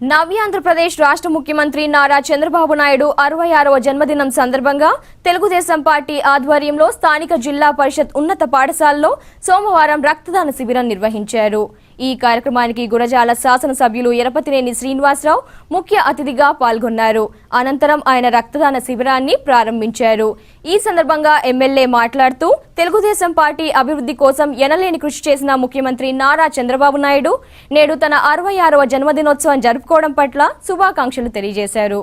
నవ్యాంధ్రప్రదేశ్ రాష్ట్ర ముఖ్యమంత్రి నారా చంద్రబాబు నాయుడు అరవై ఆరవ జన్మదినం సందర్భంగా తెలుగుదేశం పార్టీ ఆధ్వర్యంలో స్థానిక జిల్లా పరిషత్ ఉన్నత పాఠశాలలో సోమవారం రక్తదాన శిబిరం నిర్వహించారు. ఈ కార్యక్రమానికి గురజాల శాసనసభ్యులు ఎరపతినేని శ్రీనివాసరావు ముఖ్య అతిథిగా పాల్గొన్నారు. అనంతరం ఆయన రక్తదాన శిబిరాన్ని ప్రారంభించారు. ఈ సందర్భంగా ఎమ్మెల్యే మాట్లాడుతూ తెలుగుదేశం పార్టీ అభివృద్ధి కోసం ఎనలేని కృషి చేసిన ముఖ్యమంత్రి నారా చంద్రబాబు నాయుడు నేడు తన అరవై ఆరవ జన్మదినోత్సవం జరుపుకోవడం పట్ల శుభాకాంక్షలు తెలియజేశారు.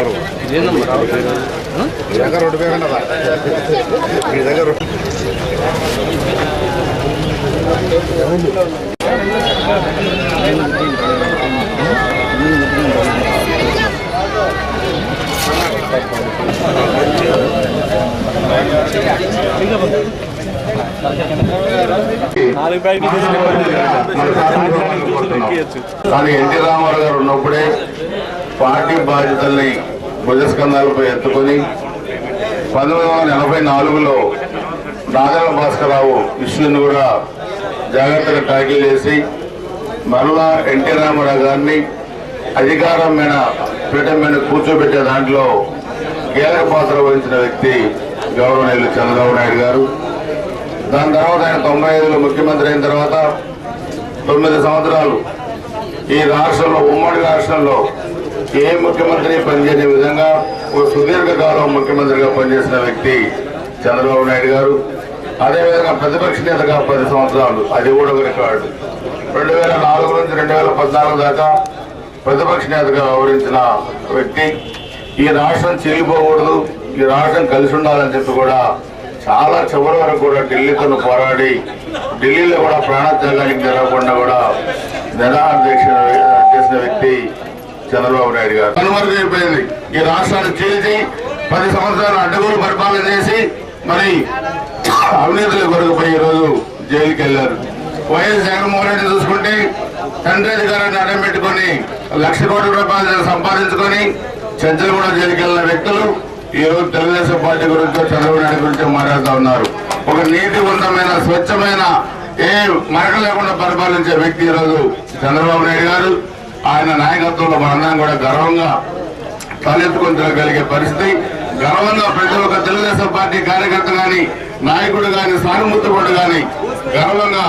바로 దగ్గర రోడ్డు? మీ. కానీ ఎన్టీ రామారావు గారు ఉన్నప్పుడే పార్టీ బాధ్యతల్ని భుజస్కంధాలపై ఎత్తుకొని పంతొమ్మిది వందల ఎనభై నాలుగులో నాదల భాస్కరరావు ఇష్యూని కూడా జాగ్రత్తగా ట్యాకిల్ చేసి మరలా ఎన్టీ రామారావు గారిని అధికారం మీద పీఠం మీద కూర్చోబెట్టే దాంట్లో కీలక పాత్ర వహించిన వ్యక్తి గౌరవనీయులు చంద్రబాబు నాయుడు గారు. దాని తర్వాత ఆయన తొంభై ఐదులో ముఖ్యమంత్రి అయిన తర్వాత తొమ్మిది సంవత్సరాలు ఈ రాష్ట్రంలో ఉమ్మడి రాష్ట్రంలో ఏ ముఖ్యమంత్రి పనిచేసే విధంగా ఒక సుదీర్ఘకాలం ముఖ్యమంత్రిగా పనిచేసిన వ్యక్తి చంద్రబాబు నాయుడు గారు అదేవిధంగా ప్రతిపక్ష నేతగా పది సంవత్సరాలు అది కూడా ఒక రికార్డు. రెండు వేల నాలుగు నుంచి రెండు వేల పద్నాలుగు దాకా ప్రతిపక్ష నేతగా వ్యవహరించిన వ్యక్తి ఈ రాష్ట్రం చీలిపోకూడదు ఈ రాష్ట్రం కలిసి ఉండాలని చెప్పి కూడా చాలా చివరి వరకు కూడా ఢిల్లీతో పోరాడి ఢిల్లీలో కూడా ప్రాణత్యాగానికి జరగకుండా కూడా నిరాహార దీక్ష చేసిన వ్యక్తి చంద్రబాబు నాయుడు గారు. కనుమరుగైపోయింది ఈ రాష్ట్రాన్ని చీల్చి పది సంవత్సరాలు అడ్డగోలు పరిపాలన చేసి మరి అవినీతిలో కొరకుపోయి ఈరోజు జైలుకి వెళ్ళారు. వైఎస్ జగన్మోహన్ రెడ్డి చూసుకుంటే తండ్రి అధికారాన్ని అడ్డం పెట్టుకొని లక్ష కోట్ల రూపాయలు సంపాదించుకొని చెంచలగూడ జైలుకి వెళ్ళిన వ్యక్తులు ఈరోజు తెలుగుదేశం పార్టీ గురించి చంద్రబాబు నాయుడు గురించి మాట్లాడుతూ ఉన్నారు. ఒక నీతివంతమైన స్వచ్ఛమైన ఏ మరక లేకుండా పరిపాలించే వ్యక్తి ఈరోజు చంద్రబాబు నాయుడు గారు. ఆయన నాయకత్వంలో మనందరం కూడా గర్వంగా తలెత్తుకొని తిరగలిగే పరిస్థితి. గర్వంగా ప్రతి ఒక్క తెలుగుదేశం పార్టీ కార్యకర్త కానీ నాయకుడు కానీ సానుభూతిపడు కానీ గర్వంగా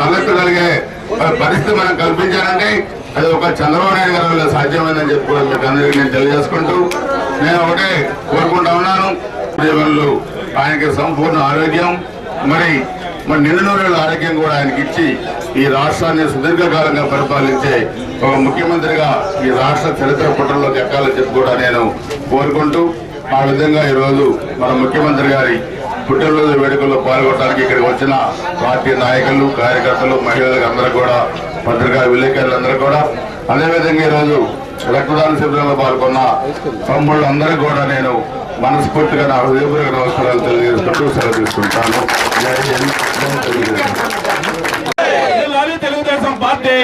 తలెత్తగలిగే పరిస్థితి మనం కల్పించాలంటే అది ఒక చంద్రబాబు నాయుడు గారి వల్ల సాధ్యమైందని చెప్పి కూడా మీకు అందరికీ నేను తెలియజేసుకుంటూ నేను ఒకటే కోరుకుంటా ఉన్నాను. జీవనంలో ఆయనకి సంపూర్ణ ఆరోగ్యం మరి మరి నిండు నూరేళ్ళ ఆరోగ్యం కూడా ఆయనకి ఇచ్చి ఈ రాష్ట్రాన్ని సుదీర్ఘకాలంగా పరిపాలించే ఒక ముఖ్యమంత్రిగా ఈ రాష్ట్ర చరిత్ర పుటంలోకి ఎక్కాలని చెప్పి కూడా నేను కోరుకుంటూ ఆ విధంగా ఈరోజు మన ముఖ్యమంత్రి గారి పుట్టినరోజు వేడుకల్లో పాల్గొనడానికి ఇక్కడికి వచ్చిన పార్టీ నాయకులు కార్యకర్తలు మహిళలకు అందరూ కూడా పత్రికా విలేకరులందరూ కూడా. అదేవిధంగా ఈరోజు రక్తదాన శిబిరంలో పాల్గొన్న తమ్ముళ్ళందరూ కూడా నేను మనస్ఫూర్తిగా నా హృదయపూర్వక నమస్కారాలు తెలియజేసుకుంటూ సెలవు తీసుకుంటాను. తెలుగుదేశం పార్టీ.